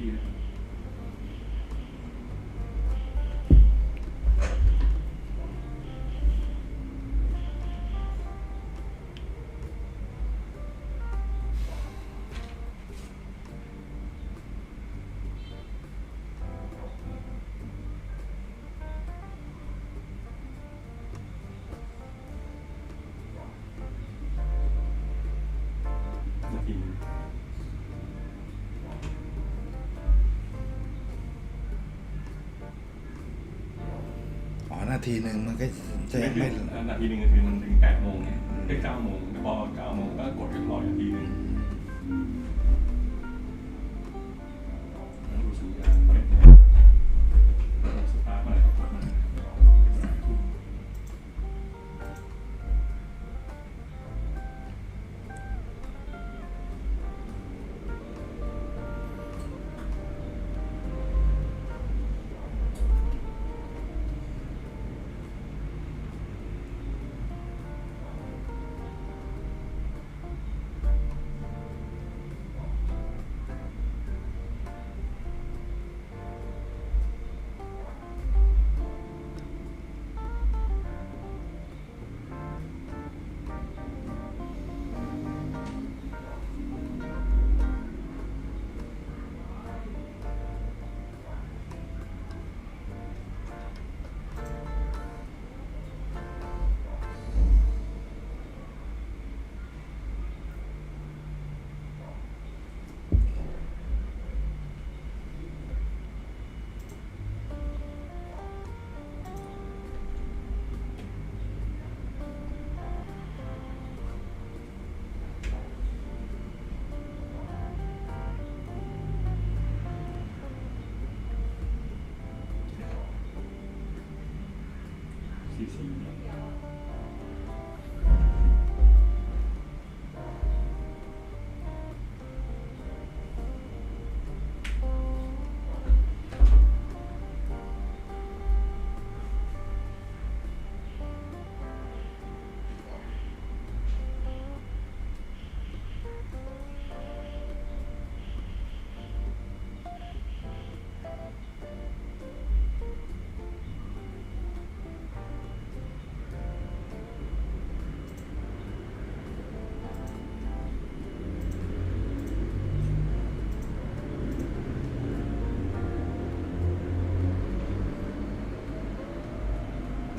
มี นาทีหนึ่งมันก็จะไม่ไม่ถึง นาทีหนึ่งคือมันถึงแปดโมงเนี่ยได้เก้าโมงพอเก้าโมงก็กดเรียบร้อยนาทีหนึ่ง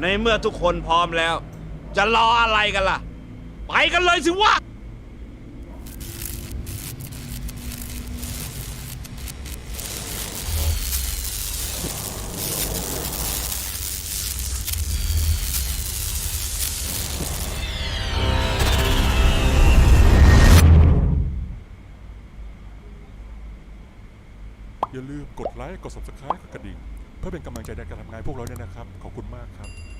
ในเมื่อทุกคนพร้อมแล้ว จะรออะไรกันล่ะ ไปกันเลยสิวะ อย่าลืมกดไลค์ กด subscribe กดกระดิ่ง เพื่อเป็นกำลังใจในการทำงานพวกเราด้วยนะครับ ขอบคุณมากครับ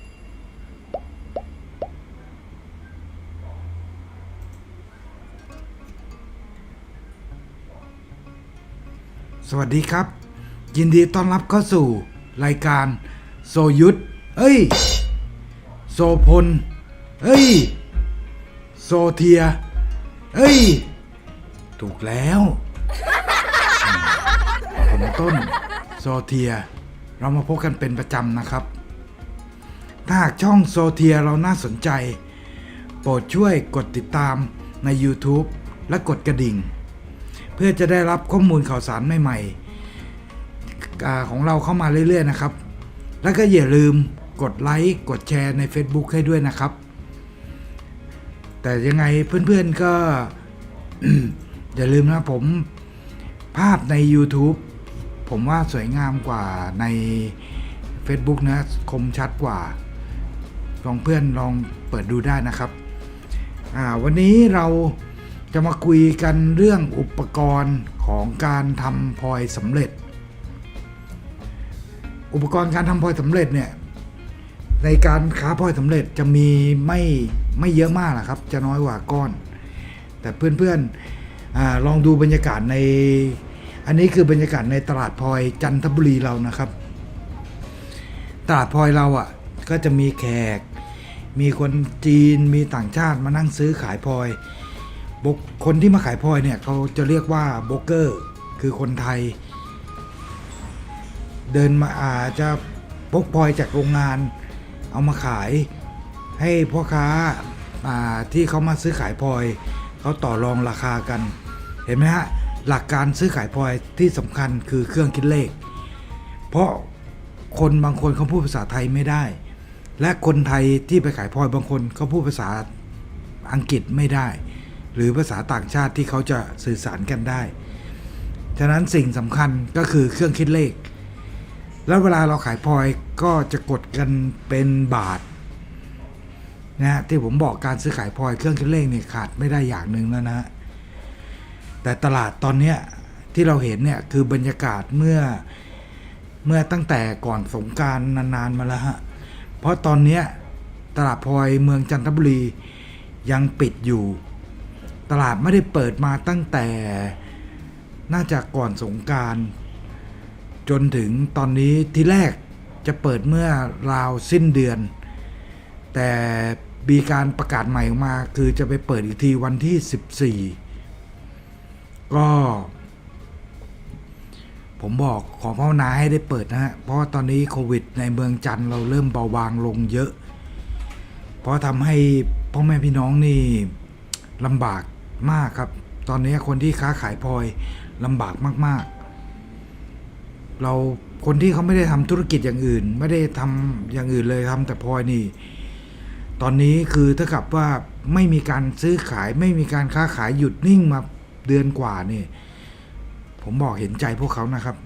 สวัสดีครับ ยินดีต้อนรับเข้าสู่รายการ โซยุทธเอ้ย โซพล เอ้ย โซเทีย เอ้ย ถูกแล้ว ผมต้น โซเทีย เรามาพบกันเป็นประจำนะครับ ถ้าหากช่องโซเทียเราน่าสนใจ โปรดช่วยกดติดตามใน YouTube และกดกระดิ่ง พื่อจะได้รับข้อมูลข่าวสารใหม่ๆของเราเข้ามาเรื่อยๆนะครับ แล้วก็อย่าลืมกดไลค์กดแชร์ใน Facebook ให้ด้วยนะครับ แต่ยังไงเพื่อนๆก็อย่าลืมนะผมภาพใน YouTube ผมว่าสวยงามกว่าใน Facebook นะคมชัดกว่า ลองเพื่อนลองเปิดดูได้นะครับ วันนี้เรา จะมาคุยกันเรื่องอุปกรณ์ของการทำพลอยสำเร็จ อุปกรณ์การทำพลอยสำเร็จเนี่ยในการค้าพลอยสำเร็จจะมีไม่ไม่เยอะมากนะครับ จะน้อยกว่าก้อน แต่เพื่อนๆอลองดูบรรยากาศใน อันนี้คือบรรยากาศในตลาดพลอยจันทบุรีเรานะครับ ตลาดพลอยเราอะ่ะก็จะมีแขก มีคนจีนมีต่างชาติมานั่งซื้อขายพลอย บกคนที่มาขายพลอยเนี่ยเขาจะเรียกว่าโบรกเกอร์ คือคนไทย เดินมาอาจจะพกพลอยจากโรงงาน เอามาขายให้พ่อค้าอ่าที่เขามาซื้อขายพลอยเขาต่อรองราคากัน เห็นไหมฮะหลักการซื้อขายพลอยที่สำคัญคือเครื่องคิดเลข เพราะคนบางคนเขาพูดภาษาไทยไม่ได้ และคนไทยที่ไปขายพลอยบางคนเขาพูดภาษาอังกฤษไม่ได้ หรือภาษาต่างชาติที่เขาจะสื่อสารกันได้ ฉะนั้นสิ่งสำคัญก็คือเครื่องคิดเลข แล้วเวลาเราขายพลอยก็จะกดกันเป็นบาทนะฮะที่ผมบอกการซื้อขายพลอยเครื่องคิดเลขเนี่ยขาดไม่ได้อย่างหนึ่งแล้วนะ แต่ตลาดตอนเนี้ยที่เราเห็นเนี่ยคือบรรยากาศเมื่อเมื่อตั้งแต่ก่อนสงการนานๆมาแล้วฮะ เพราะตอนเนี้ยตลาดพลอยเมืองจันทบุรียังปิดอยู่ ตลาดไม่ได้เปิดมาตั้งแต่น่าจะก่อนสงการจนถึงตอนนี้ที่แรกจะเปิดเมื่อราวสิ้นเดือน แต่มีการประกาศใหม่ออกมาคือจะไปเปิดอีกทีวันที่ 14 ก็ผมบอกขอภาวนาให้ได้เปิดนะฮะ เพราะว่าตอนนี้โควิดในเมืองจันทร์เราเริ่มเบาบางลงเยอะ เพราะทำให้พ่อแม่พี่น้องนี่ลำบาก มากครับ ตอนนี้คนที่ค้าขายพลอยลำบากมาก ๆ เราคนที่เขาไม่ได้ทำธุรกิจอย่างอื่น ไม่ได้ทำอย่างอื่นเลยทำแต่พลอยนี่ ตอนนี้คือเท่ากับว่าไม่มีการซื้อขาย ไม่มีการค้าขายหยุดนิ่งมาเดือนกว่านี่ ผมบอกเห็นใจพวกเขานะครับ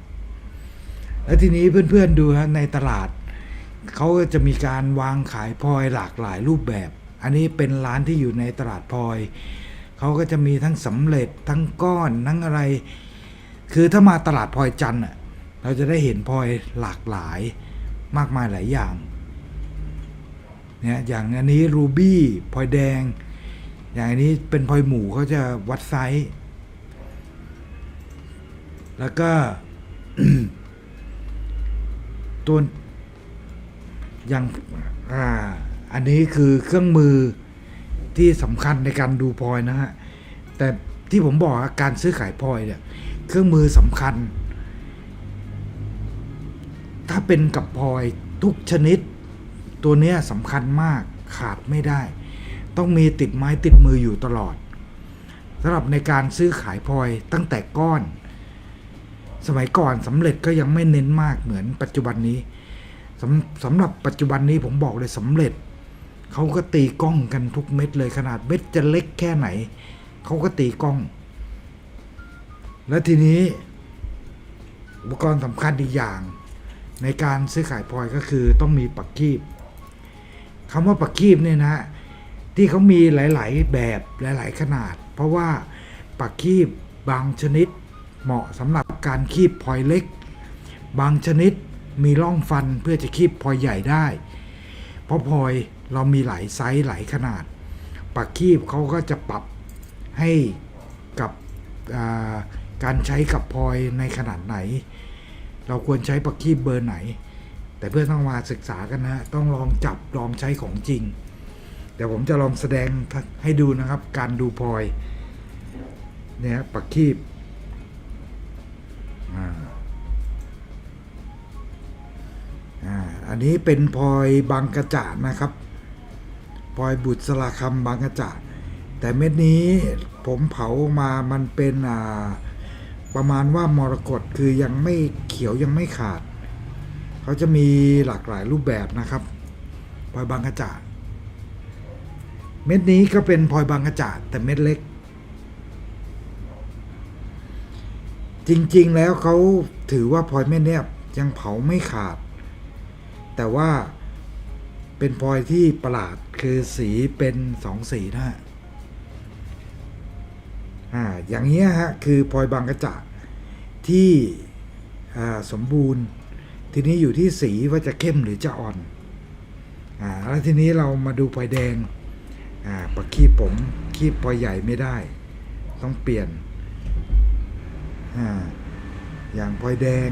แล้วทีนี้เพื่อนๆดูฮะในตลาดเขาจะมีการวางขายพลอยหลากหลายรูปแบบ อันนี้เป็นร้านที่อยู่ในตลาดพลอย เขาก็จะมีทั้งสำเร็จทั้งก้อนทั้งอะไร คือถ้ามาตลาดพลอยจันทร์อะเราจะได้เห็นพลอยหลากหลายมากมายหลายอย่างเนี่ยอย่างอันนี้รูบี้พลอยแดง อย่างอันนี้เป็นพลอยหมูเขาจะวัดไซส์แล้วก็ตัวอย่างอ่าอันนี้คือเครื่องมือ ที่สำคัญในการดูพลอยนะฮะ แต่ที่ผมบอกการซื้อขายพลอยเนี่ย เครื่องมือสำคัญ ถ้าเป็นกับพลอยทุกชนิด ตัวเนี้ยสำคัญมากขาดไม่ได้ ต้องมีติดไม้ติดมืออยู่ตลอดสำหรับในการซื้อขายพลอยตั้งแต่ก้อน สมัยก่อนสำเร็จก็ยังไม่เน้นมากเหมือนปัจจุบันนี้สำสำหรับปัจจุบันนี้ผมบอกเลยสำเร็จ เขาก็ตีกล้องกันทุกเม็ดเลยขนาดเม็ดจะเล็กแค่ไหน เขาก็ตีกล้อง และทีนี้ อุปกรณ์สำคัญอีกอย่าง ในการซื้อขายพลอยก็คือต้องมีปักคีบคำว่าปักคีบเนี่ยนะ ที่เขามีหลาย ๆ แบบหลาย ๆ ขนาด เพราะว่าปักคีบบางชนิดเหมาะสำหรับการคีบพลอยเล็ก บางชนิดมีร่องฟันเพื่อจะคีบพลอยใหญ่ได้ เพราะพลอยเรามีหลายไซส์หลายขนาด ปักคีบเขาก็จะปรับให้กับาการใช้กับพลอยในขนาดไหน เราควรใช้ปักคีบเบอร์ไหน แต่เพื่อนต้องมาศึกษากันนะต้องลองจับลองใช้ของจริงเดี๋ยวผมจะลองแสดงให้ดูนะครับ การดูพลอยเนี่ยปักคีบอ่า อันนี้เป็นพลอยบางกระจาดนะครับพลอยบุตรสลาคำบางกระจาดแต่เม็ดนี้ผมเผามามันเป็นอ่าประมาณว่ามรกตคือยังไม่เขียวยังไม่ขาด เขาจะมีหลากหลายรูปแบบนะครับพลอยบางกระจาดเม็ดนี้ก็เป็นพลอยบางกระจาดแต่เม็ดเล็ก จริงๆแล้วเขาถือว่าพลอยแม่เนียบยังเผาไม่ขาด แต่ว่าเป็นพลอยที่ประหลาดคือสีเป็นสองสีนะฮะอ่าอย่างเงี้ยฮะคือพลอยบางกระจะที่อ่าสมบูรณ์ ทีนี้อยู่ที่สีว่าจะเข้มหรือจะอ่อนอ่าแล้วทีนี้เรามาดูพลอยแดงอ่าปะคีบผมคีบพลอยใหญ่ไม่ได้ ต้องเปลี่ยนอ่าอย่างพลอยแดง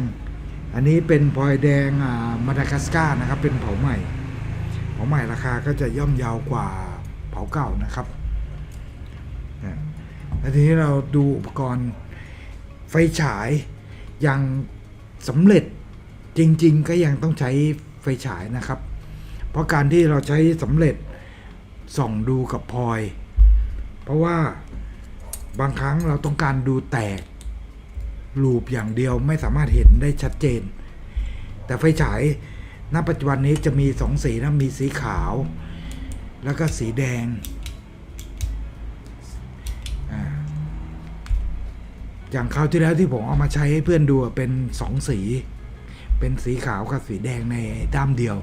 อันนี้เป็นพลอยแดงมาดากัสการ์นะครับ เป็นเผาใหม่ เผาใหม่ราคาก็จะย่อมยาวกว่าเผาเก่านะครับอ่าแล้วทีนี้เราดูอุปกรณ์ไฟฉายยังสำเร็จจริง ๆ ก็ยังต้องใช้ไฟฉายนะครับ เพราะการที่เราใช้สำเร็จส่องดูกับพลอย เพราะว่าบางครั้งเราต้องการดูแตก รูปอย่างเดียวไม่สามารถเห็นได้ชัดเจน แต่ไฟฉายณปัจจุบันนี้จะมีสองสีนะมีสีขาว แล้วก็สีแดงอย่างคราวที่แล้วที่ผมเอามาใช้ให้เพื่อนดูเป็นสองสี เป็นสีขาวกับสีแดงในด้ามเดียว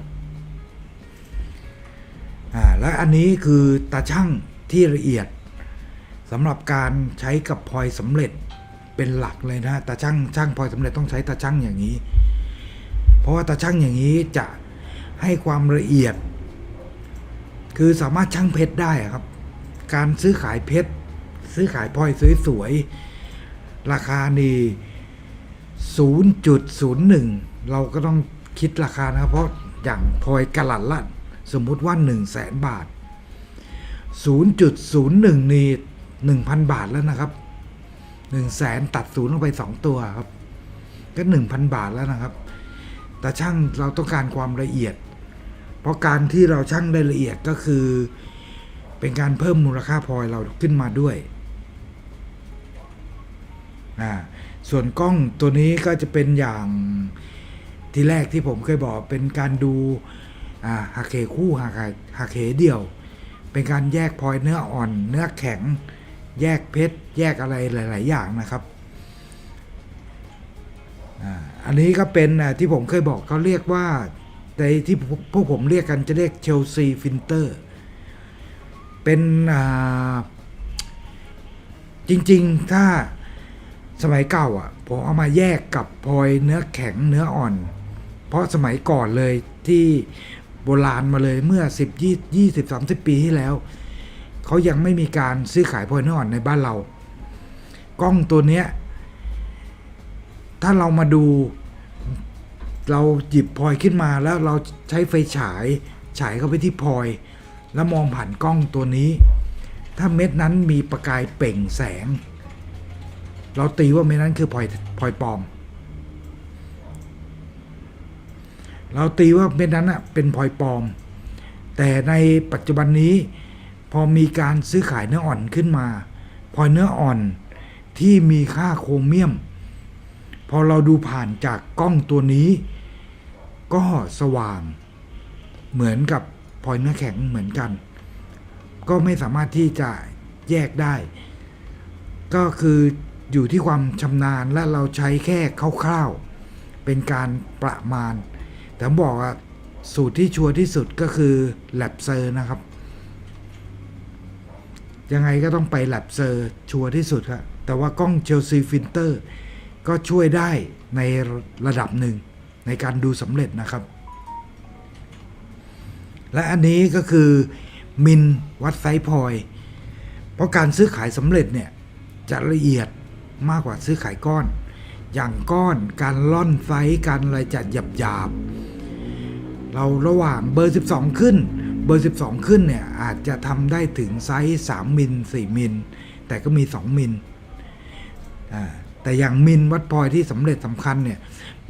อ่าและอันนี้คือตาช่างที่ละเอียดสำหรับการใช้กับพลอยสำเร็จ เป็นหลักเลยนะตาช่างช่างพลอยสำเร็จต้องใช้ตาช่างอย่างนี้ เพราะว่าตาช่างอย่างนี้จะให้ความละเอียด คือสามารถช่างเพชรได้ครับ การซื้อขายเพชรซื้อขายพลอยสวยๆราคานี่0.01 เราก็ต้องคิดราคานะครับ เพราะอย่างพลอยกะหลัดละสมมุติว่า 1 0 0 0 0แสนบาท 0.01 นี่ 1,000 บาทแล้วนะครับ 1 0 0 0 0แสนตัดศูนย์ลงไป2ตัวครับ ก็1,000บาทแล้วนะครับ แต่ช่างเราต้องการความละเอียด เพราะการที่เราช่างได้ละเอียดก็คือ เป็นการเพิ่มมูลค่าพลอยเราขึ้นมาด้วยอ่าส่วนกล้องตัวนี้ก็จะเป็นอย่างที่แรกที่ผมเคยบอกเป็นการดูหักเหคู่หักเหหักเหเดี่ยว เป็นการแยกพลอยเนื้ออ่อน เนื้อแข็ง แยกเพชรแยกอะไรหลาย ๆ อย่างนะครับอันนี้ก็เป็นที่ผมเคยบอกเขาเรียกว่าในที่พวกผมเรียกกันจะเรียกเชลซีฟินเตอร์ เป็นจริง ๆ ถ้าสมัยเก่าอะผมเอามาแยกกับพลอยเนื้อแข็งเนื้ออ่อน เพราะสมัยก่อนเลยที่โบราณมาเลยเมื่อ 10 20 30 ปีที่แล้ว เขายังไม่มีการซื้อขายพลอยนออ่อนในบ้านเรา กล้องตัวเนี้ย ถ้าเรามาดู เราหยิบพลอยขึ้นมาแล้วเราใช้ไฟฉายฉายเข้าไปที่พลอย แล้วมองผ่านกล้องตัวนี้ ถ้าเม็ดนั้นมีประกายเปล่งแสง เราตีว่าเม็ดนั้นคือพลอยพลอยปลอม เราตีว่าเม็ดนั้นอะเป็นพลอยปลอมแต่ในปัจจุบันนี้ พอมีการซื้อขายเนื้ออ่อนขึ้นมา พอเนื้ออ่อนที่มีค่าโครเมียม พอเราดูผ่านจากกล้องตัวนี้ ก็สว่าง เหมือนกับพลอยเนื้อแข็งเหมือนกัน ก็ไม่สามารถที่จะแยกได้ ก็คืออยู่ที่ความชำนาญและเราใช้แค่คร่าวๆเป็นการประมาณ แต่บอกว่าสูตรที่ชัวร์ที่สุดก็คือแลบเซอร์นะครับ ยังไงก็ต้องไปแลบเซอร์ชัวร์ที่สุดครับแต่ว่ากล้องเชลซีฟิลเตอร์ก็ช่วยได้ในระดับหนึ่งในการดูสำเร็จนะครับ และอันนี้ก็คือมินวัดไซส์พอยเพราะการซื้อขายสำเร็จเนี่ยจะละเอียดมากกว่าซื้อขายก้อน อย่างก้อนการล่อนไซการอะไรจะหยาบหยาบๆเราระหว่างเบอร์ 12 ขึ้น เบอร์ 12 ขึ้นเนี่ยอาจจะทำได้ถึงไซส์3มิล4มิลแต่ก็มี 2 มิลอ่าแต่อย่างมินวัดพลอยที่สำเร็จสำคัญเนี่ย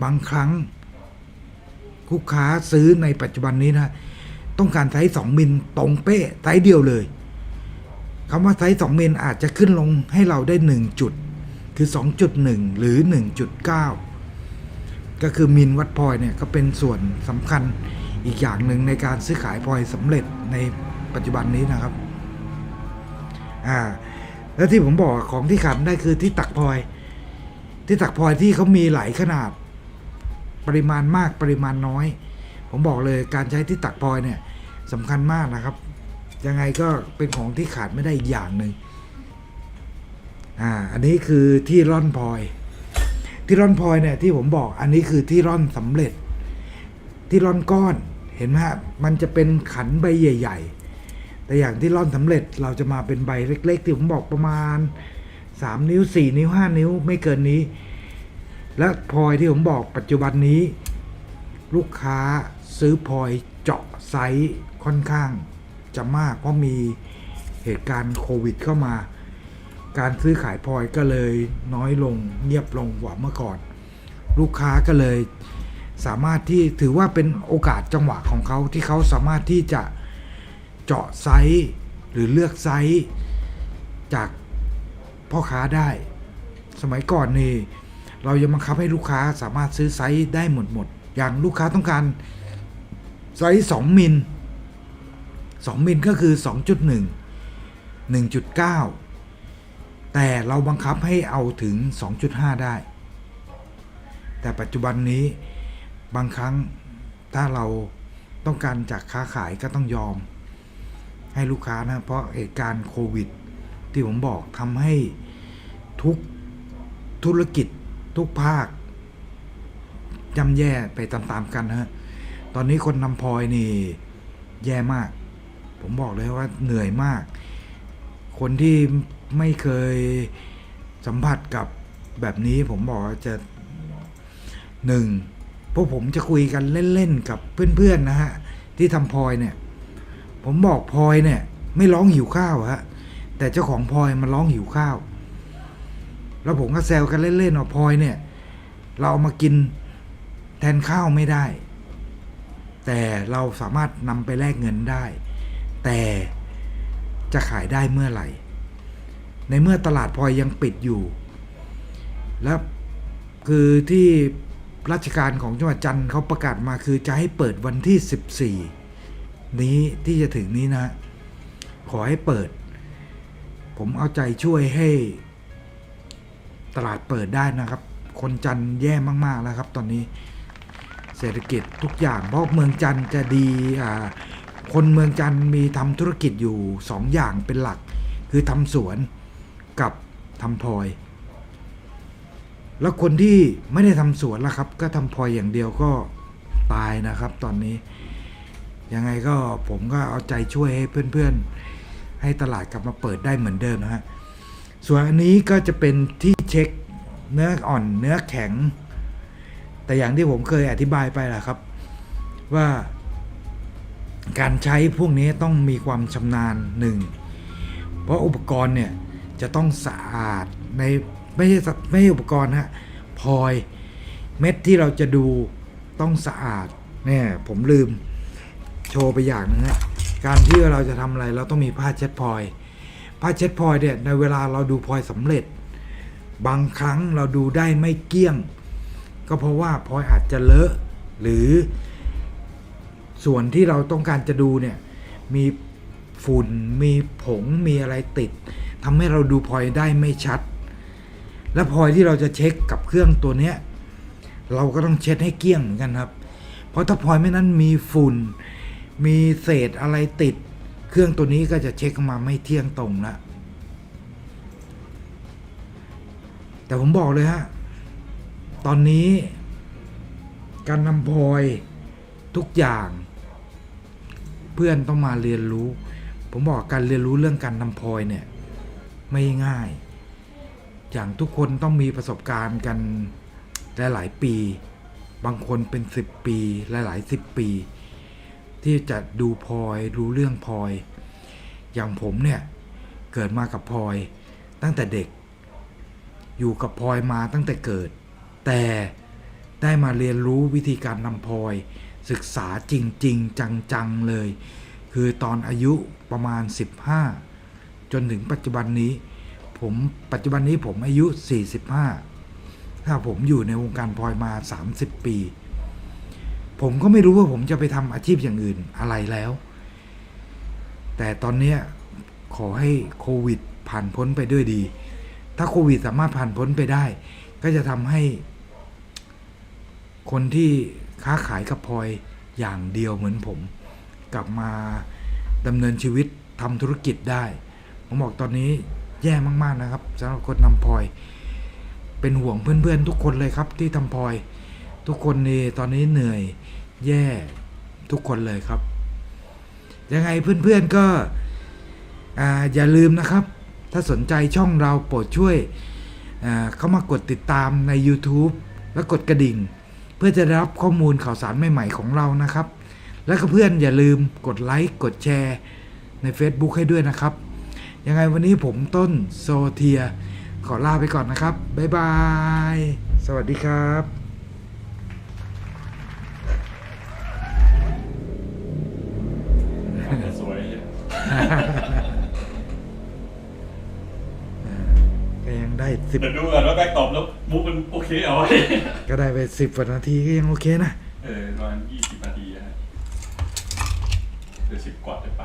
บางครั้งลูกค้าซื้อในปัจจุบันนี้นะต้องการไซส์2มิลตรงเป๊ะไซส์เดียวเลยคำว่าไซส์2มิลอาจจะขึ้นลงให้เราได้ 1 จุด คือ 2.1 หรือ 1.9 ก็คือมินวัดพลอยเนี่ยก็เป็นส่วนสำคัญ อีกอย่างหนึ่งในการซื้อขายพลอยสำเร็จในปัจจุบันนี้นะครับอ่าแล้วที่ผมบอกของที่ขาดได้คือที่ตักพลอย ที่ตักพลอยที่เขามีหลายขนาด ปริมาณมากปริมาณน้อย ผมบอกเลยการใช้ที่ตักพลอยเนี่ยสำคัญมากนะครับ ยังไงก็เป็นของที่ขาดไม่ได้อีกอย่างหนึ่งอ่าอันนี้คือที่ร่อนพลอย ที่ร่อนพลอยเนี่ยที่ผมบอกอันนี้คือที่ร่อนสำเร็จ ที่ร่อนก้อน ห็นไหมฮะมันจะเป็นขันใบใหญ่ ๆ แต่อย่างที่ร่อนสำเร็จเราจะมาเป็นใบเล็ก ๆ ที่ผมบอกประมาณ 3 นิ้ว 4 นิ้ว 5 นิ้วไม่เกินนี้ และพลอยที่ผมบอกปัจจุบันนี้ ลูกค้าซื้อพลอยเจาะไซส์ค่อนข้างจะมากเพราะมีเหตุการณ์โควิดเข้ามา การซื้อขายพลอยก็เลยน้อยลงเงียบลงกว่าเมื่อก่อน ลูกค้าก็เลย สามารถที่ถือว่าเป็นโอกาสจังหวะของเขาที่เขาสามารถที่จะเจาะไซส์หรือเลือกไซส์จากพ่อค้าได้ สมัยก่อนนี่เรายังบังคับให้ลูกค้าสามารถซื้อไซส์ได้หมดหมด อย่างลูกค้าต้องการไซส์2มิล2มิลก็คือ 2.1 1.9 แต่เราบังคับให้เอาถึง 2.5 ได้ แต่ปัจจุบันนี้ บางครั้งถ้าเราต้องการจากค้าขายก็ต้องยอม ให้ลูกค้านะ เพราะเหตุการณ์โควิด ที่ผมบอกทำให้ทุกธุรกิจทุกภาคย่ำแย่ไปตามๆกันฮะ ตอนนี้คนนำพลอยนี่แย่มาก ผมบอกเลยว่าเหนื่อยมาก คนที่ไม่เคยสัมผัสกับแบบนี้ผมบอกว่าจะหนึ่ง พวกผมจะคุยกันเล่นๆกับเพื่อนๆนะฮะที่ทำพลอยเนี่ย ผมบอกพลอยเนี่ย ไม่ร้องหิวข้าวฮะแต่เจ้าของพลอยมันร้องหิวข้าว แล้วผมก็แซวกันเล่นๆว่าพลอยเนี่ย เราเอามากินแทนข้าวไม่ได้ แต่เราสามารถนำไปแลกเงินได้ แต่จะขายได้เมื่อไหร่ ในเมื่อตลาดพลอยยังปิดอยู่ แล้วคือที่ ราชการของจังหวัดจันทร์เขาประกาศมาคือจะให้เปิดวันที่ 14 นี้ที่จะถึงนี้นะ ขอให้เปิด ผมเอาใจช่วยให้ตลาดเปิดได้นะครับ คนจันทร์แย่มาก ๆ แล้วครับ ตอนนี้เศรษฐกิจทุกอย่างเพราะเมืองจันทร์จะดีอ่าคนเมืองจันทร์มีทำธุรกิจอยู่สองอย่างเป็นหลัก คือทำสวนกับทำพลอย แล้วคนที่ไม่ได้ทำสวนล่ะครับ ก็ทำพลอยอย่างเดียวก็ตายนะครับ ตอนนี้ ยังไงก็ผมก็เอาใจช่วยให้เพื่อนๆ ให้ตลาดกลับมาเปิดได้เหมือนเดิมนะฮะส่วนอันนี้ก็จะเป็นที่เช็คเนื้ออ่อนเนื้อแข็ง แต่อย่างที่ผมเคยอธิบายไปแหละครับ ว่าการใช้พวกนี้ต้องมีความชำนาญหนึ่งเพราะอุปกรณ์เนี่ยจะต้องสะอาดใน ไม่ใช่สะไม่ใช่อุปกรณ์ฮะพลอยเม็ดที่เราจะดูต้องสะอาดเนี่ยผมลืมโชว์ไปอย่างนึงฮะการที่เราจะทำอะไรเราต้องมีผ้าเช็ดพลอยผ้าเช็ดพลอยเนี่ยในเวลาเราดูพลอยสำเร็จ บางครั้งเราดูได้ไม่เกี้ยง ก็เพราะว่าพลอยอาจจะเลอะหรือส่วนที่เราต้องการจะดูเนี่ยมีฝุ่นมีผงมีอะไรติดทำให้เราดูพลอยได้ไม่ชัด และพลอยที่เราจะเช็คกับเครื่องตัวเนี้ยเราก็ต้องเช็ดให้เกลี้ยงเหมือนกันครับ เพราะถ้าพลอยไม่นั้นมีฝุ่น มีเศษอะไรติด เครื่องตัวนี้ก็จะเช็คออกมาไม่เที่ยงตรงละแต่ผมบอกเลยฮะ ตอนนี้ การนำพลอยทุกอย่าง เพื่อนต้องมาเรียนรู้ ผมบอกการเรียนรู้เรื่องการนำพลอยเนี่ย ไม่ง่าย อย่างทุกคนต้องมีประสบการณ์กันหลายๆปี บางคนเป็นสิบปีหลายๆสิบปี ที่จะดูพลอยรู้เรื่องพลอย อย่างผมเนี่ยเกิดมากับพลอยตั้งแต่เด็ก อยู่กับพลอยมาตั้งแต่เกิด แต่ได้มาเรียนรู้วิธีการนำพลอย ศึกษาจริง ๆ จัง ๆ เลย คือตอนอายุประมาณ 15 จนถึงปัจจุบันนี้ ผมปัจจุบันนี้ผมอายุ 45 ถ้าผมอยู่ในวงการพลอยมา 30 ปี ผมก็ไม่รู้ว่าผมจะไปทำอาชีพอย่างอื่นอะไรแล้ว แต่ตอนนี้ขอให้โควิดผ่านพ้นไปด้วยดี ถ้าโควิดสามารถผ่านพ้นไปได้ ก็จะทำให้ คนที่ค้าขายกับพลอยอย่างเดียวเหมือนผม กลับมาดำเนินชีวิตทำธุรกิจได้ ผมบอกตอนนี้ แย่มากๆนะครับสำหรับคนนำพลอย เป็นห่วงเพื่อนๆ ทุกคนเลยครับที่ทำพลอย ทุกคนนี่ตอนนี้เหนื่อยแย่ทุกคนเลยครับ ยังไงเพื่อนๆก็ออย่าลืมนะครับ ถ้าสนใจช่องเราโปรดช่วยเข้ามากดติดตามใน YouTube และกดกระดิ่ง เพื่อจะได้รับข้อมูลข่าวสารใหม่ๆของเรานะครับ และก็เพื่อนอย่าลืมกดไลค์กดแชร์ใน Facebook ให้ด้วยนะครับ ยังไงวันนี้ผมต้นโซเทีย ขอลาไปก่อนนะครับ บ๊ายบาย สวัสดีครับอาจจะสวยเนี่ยก็ยังได้สิบเดี๋ยวดูก่อนว่าแบ็คตอบแล้วมุกมันโอเคเอาไว้ก็ได้ไปสิบกว่านาทีก็ยังโอเคนะ เออประมาณยี่สิบนาทีนะฮะเดี๋ยวสิบกว่าจะไป